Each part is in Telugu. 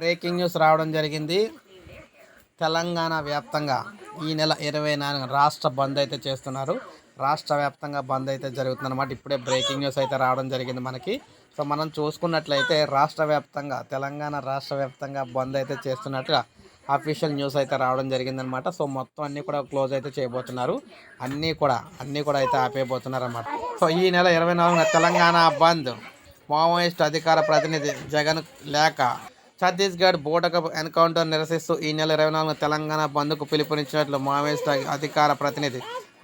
బ్రేకింగ్ న్యూస్ రావడం జరిగింది. తెలంగాణ వ్యాప్తంగా ఈ నెల ఇరవై నాలుగు రాష్ట్ర బంద్ అయితే చేస్తున్నారు. రాష్ట్ర వ్యాప్తంగా బంద్ అయితే జరుగుతుందన్నమాట. ఇప్పుడే బ్రేకింగ్ న్యూస్ అయితే రావడం జరిగింది మనకి. సో మనం చూసుకున్నట్లయితే రాష్ట్ర వ్యాప్తంగా తెలంగాణ రాష్ట్ర వ్యాప్తంగా బంద్ అయితే చేస్తున్నట్టుగా అఫీషియల్ న్యూస్ అయితే రావడం జరిగిందనమాట సో మొత్తం అన్నీ కూడా క్లోజ్ అయితే చేయబోతున్నారు. అన్నీ కూడా అన్నీ కూడా అయితే ఆపేయబోతున్నారు అనమాట సో ఈ నెల ఇరవై నాలుగున తెలంగాణ బంద్. మావోయిస్ట్ అధికార ప్రతినిధి జగన్ లేక ఛత్తీస్గఢ్ బోటక ఎన్కౌంటర్ నిరసిస్తూ ఈ నెల ఇరవై నాలుగున తెలంగాణ బంద్కు పిలుపునిచ్చినట్లు మావోయిస్ట్ అధికార ప్రతినిధి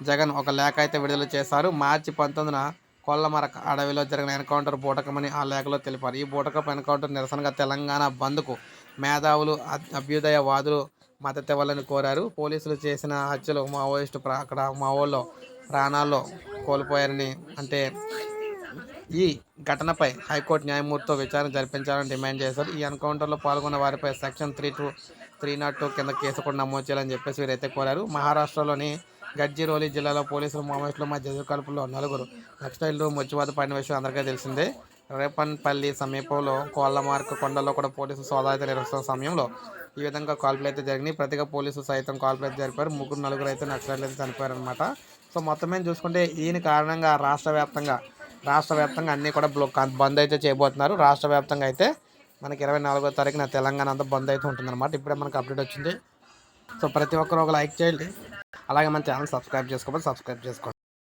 జగన్ ఒక లేఖ అయితే విడుదల చేశారు. మార్చి పంతొమ్మిదిన కొల్లమరక అడవిలో జరిగిన ఎన్కౌంటర్ బూటకమని ఆ లేఖలో తెలిపారు. ఈ బూటకపు ఎన్కౌంటర్ నిరసనగా తెలంగాణ బంద్కు మేధావులు అభ్యుదయవాదులు మద్దతు ఇవ్వాలని కోరారు. పోలీసులు చేసిన హత్యలు మావోయిస్టు అక్కడ మావోల్లో ప్రాణాల్లో కోల్పోయారని అంటే ఈ ఘటనపై హైకోర్టు న్యాయమూర్తితో విచారణ జరిపించాలని డిమాండ్ చేశారు. ఈ ఎన్కౌంటర్లో పాల్గొన్న వారిపై section three two three not two కింద కేసు కూడా నమోదు చేయాలని చెప్పేసి వీరైతే కోరారు. మహారాష్ట్రలోని గడ్చిరోలి జిల్లాలో పోలీసులు మావోయిస్టుల మధ్య ఎదురుకాల్పుల్లో నలుగురు నక్సలైట్లు ముచ్చివాత పడిన విషయం అందరికీ తెలిసిందే. రేపన్పల్లి సమీపంలో కోళ్ళమార్క్ కొండలో కూడా పోలీసులు సోదాయిత నిర్వహిస్తున్న సమయంలో ఈ విధంగా కాల్పులు అయితే జరిగినాయి. ప్రతిగా పోలీసులు సైతం కాల్పులు అయితే జరిపారు. ముగ్గురు నలుగురు అయితే నక్సలైట్లు అయితే చనిపోయారు అనమాట సో మొత్తం మీద చూసుకుంటే ఈయన కారణంగా రాష్ట్ర వ్యాప్తంగా రాష్ట్ర వ్యాప్తంగా అన్నీ కూడా బ్లో బంద్ అయితే చేయబోతున్నారు. రాష్ట్ర వ్యాప్తంగా అయితే మనకి ఇరవై నాలుగో తారీఖున తెలంగాణ అంతా బంద్ అయితే ఉంటుందన్నమాట. ఇప్పుడే మనకు అప్డేట్ వచ్చింది. సో ప్రతి ఒక్కరు ఒక లైక్ చేయండి. అలాగే మన ఛానల్ సబ్స్క్రైబ్ చేసుకోవాలి. సబ్స్క్రైబ్ చేసుకోండి.